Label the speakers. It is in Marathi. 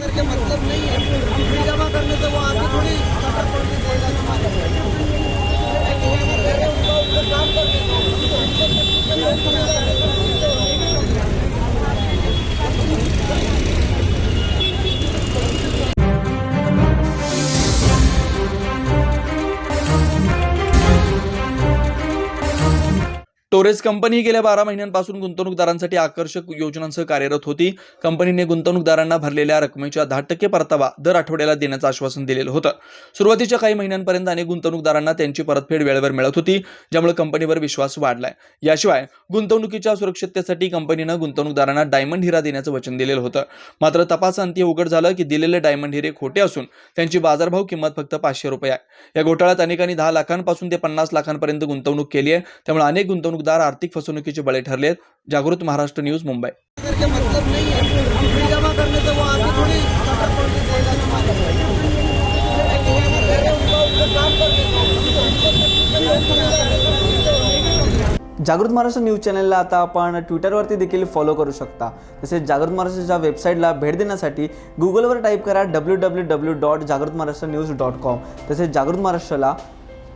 Speaker 1: करके मतलब नहीं है
Speaker 2: टोरेस कंपनी गेल्या बारा महिन्यांपासून गुंतवणूकदारांसाठी आकर्षक योजनांसह कार्यरत होती. कंपनीने गुंतवणूकदारांना भरलेल्या रकमेच्या दहा टक्के परतावा दर आठवड्याला देण्याचं आश्वासन दिलेलं होतं. सुरुवातीच्या काही महिन्यांपर्यंत अनेक गुंतवणूकदारांना त्यांची परतफेड वेळेवर मिळत होती ज्यामुळे कंपनीवर विश्वास वाढलाय. याशिवाय गुंतवणुकीच्या सुरक्षिततेसाठी कंपनीनं गुंतवणूकदारांना डायमंड हिरा देण्याचं वचन दिलेलं होतं. मात्र तपासांती उघड झालं की दिलेले डायमंड हिरे खोटे असून त्यांची बाजारभाव किंमत फक्त पाचशे रुपये आहे. या घोटाळ्यात अनेकांनी दहा लाखांपासून ते पन्नास लाखांपर्यंत गुंतवणूक केली आहे. त्यामुळे अनेक गुंतवणूकदार आर्थिक फसवणुकीचे बळे ठरले आहेत जागृत महाराष्ट्र न्यूज मुंबई.
Speaker 3: जागृत महाराष्ट्र न्यूज चॅनलला आता आपण ट्विटरवरती देखील फॉलो करू शकता. तसेच जागृत महाराष्ट्राच्या वेबसाईटला भेट देण्यासाठी गुगलवर टाईप करा डब्ल्यू डब्ल्यू डब्ल्यू डॉट जागृत महाराष्ट्र न्यूज डॉट कॉम तसेच जागृत महाराष्ट्राला